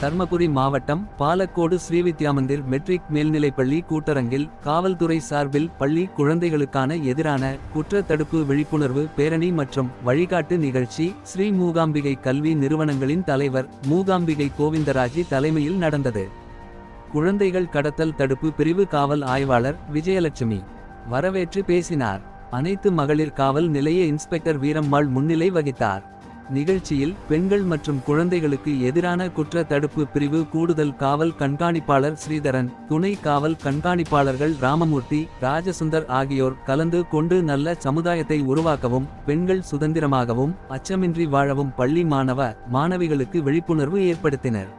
தர்மபுரி மாவட்டம் பாலக்கோடு ஸ்ரீவித்யாமந்திர் மெட்ரிக் மேல்நிலைப்பள்ளி கூட்டரங்கில் காவல்துறை சார்பில் பள்ளி குழந்தைகளுக்கான எதிரான குற்ற தடுப்பு விழிப்புணர்வு பேரணி மற்றும் வழிகாட்டு நிகழ்ச்சி ஸ்ரீ மூகாம்பிகை கல்வி நிறுவனங்களின் தலைவர் மூகாம்பிகை கோவிந்தராஜி தலைமையில் நடந்தது. குழந்தைகள் கடத்தல் தடுப்பு பிரிவு காவல் ஆய்வாளர் விஜயலட்சுமி வரவேற்று பேசினார். அனைத்து மகளிர் காவல் நிலைய இன்ஸ்பெக்டர் வீரம்மாள் முன்னிலை வகித்தார். நிகழ்ச்சியில் பெண்கள் மற்றும் குழந்தைகளுக்கு எதிரான குற்ற தடுப்பு பிரிவு கூடுதல் காவல் கண்காணிப்பாளர் ஸ்ரீதரன் துணை காவல் கண்காணிப்பாளர்கள் ராமமூர்த்தி ராஜசுந்தர் ஆகியோர் கலந்து கொண்டு நல்ல சமுதாயத்தை உருவாக்கவும் பெண்கள் சுதந்திரமாகவும் அச்சமின்றி வாழவும் பள்ளி மாணவ மாணவிகளுக்கு விழிப்புணர்வு ஏற்படுத்தினர்.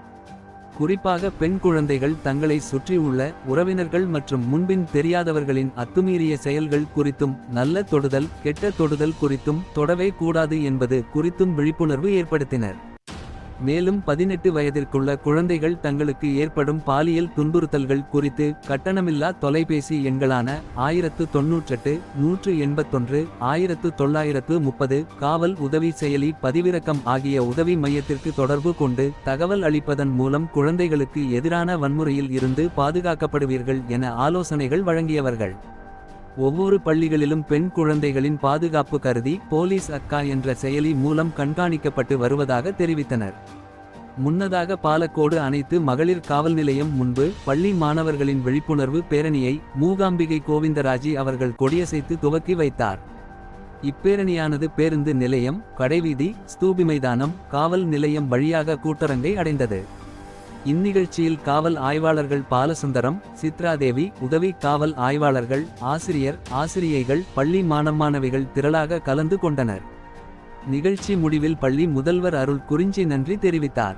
குறிப்பாக பெண் குழந்தைகள் தங்களை சுற்றியுள்ள உறவினர்கள் மற்றும் முன்பின் தெரியாதவர்களின் அத்துமீறிய செயல்கள் குறித்தும் நல்ல தொடுதல் கெட்ட தொடுதல் குறித்தும் தொடவே கூடாது என்பது குறித்தும் விழிப்புணர்வு ஏற்படுத்தினர். மேலும் பதினெட்டு வயதிற்குள்ள குழந்தைகள் தங்களுக்கு ஏற்படும் பாலியல் துன்புறுத்தல்கள் குறித்து கட்டணமில்லா தொலைபேசி எண்களான ஆயிரத்து தொன்னூற்றெட்டு நூற்று எண்பத்தொன்று ஆயிரத்து தொள்ளாயிரத்து முப்பது காவல் உதவி செயலி பதிவிறக்கம் ஆகிய உதவி மையத்திற்கு தொடர்பு கொண்டு தகவல் அளிப்பதன் மூலம் குழந்தைகளுக்கு எதிரான வன்முறையில் இருந்து பாதுகாக்கப்படுவீர்கள் என ஆலோசனைகள் வழங்கியவர்கள். ஒவ்வொரு பள்ளிகளிலும் பெண் குழந்தைகளின் பாதுகாப்பு கருதி போலீஸ் அக்கா என்ற செயலி மூலம் கண்காணிக்கப்பட்டு வருவதாக தெரிவித்தனர். முன்னதாக பாலக்கோடு அனைத்து மகளிர் காவல் நிலையம் முன்பு பள்ளி மாணவர்களின் விழிப்புணர்வு பேரணியை மூகாம்பிகை கோவிந்தராஜி அவர்கள் கொடியசைத்து துவக்கி வைத்தார். இப்பேரணியானது பேருந்து நிலையம் கடைவீதி ஸ்தூபி மைதானம் காவல் நிலையம் வழியாக கூட்டரங்கை அடைந்தது. இந்நிகழ்ச்சியில் காவல் ஆய்வாளர்கள் பாலசுந்தரம் சித்ராதேவி உதவி காவல் ஆய்வாளர்கள் ஆசிரியர் ஆசிரியைகள் பள்ளி மாணவமாணவிகள் திரளாக கலந்து கொண்டனர். நிகழ்ச்சி முடிவில் பள்ளி முதல்வர் அருள் குறிஞ்சி நன்றி தெரிவித்தார்.